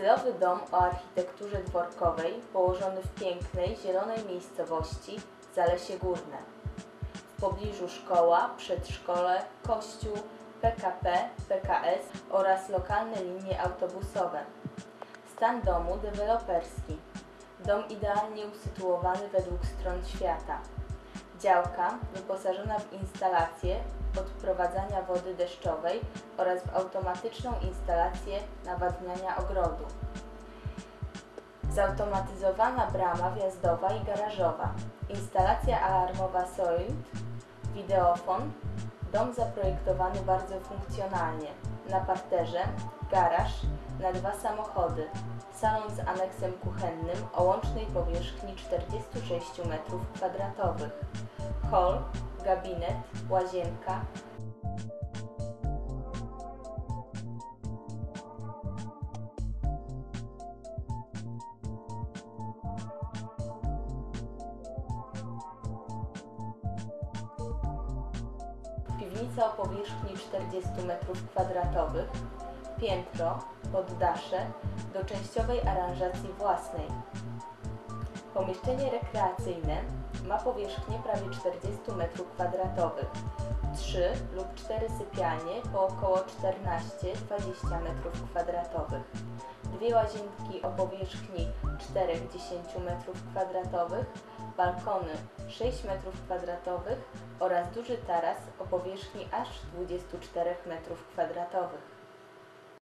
Stylowy dom o architekturze dworkowej położony w pięknej, zielonej miejscowości Zalesie Górne. W pobliżu szkoła, przedszkole, kościół, PKP, PKS oraz lokalne linie autobusowe. Stan domu deweloperski. Dom idealnie usytuowany według stron świata. Działka wyposażona w instalację odprowadzania wody deszczowej oraz w automatyczną instalację nawadniania ogrodu. Zautomatyzowana brama wjazdowa i garażowa. Instalacja alarmowa Soild, wideofon. Dom zaprojektowany bardzo funkcjonalnie. Na parterze garaż na dwa samochody. Salon z aneksem kuchennym o łącznej powierzchni 46 m2. Hol, gabinet, łazienka, piwnica o powierzchni 40 m2, piętro, poddasze do częściowej aranżacji własnej. Pomieszczenie rekreacyjne ma powierzchnię prawie 40 m2, 3 lub 4 sypialnie po około 14-20 m2, dwie łazienki o powierzchni 4-10 m2, balkony 6 m2 oraz duży taras o powierzchni aż 24 m2.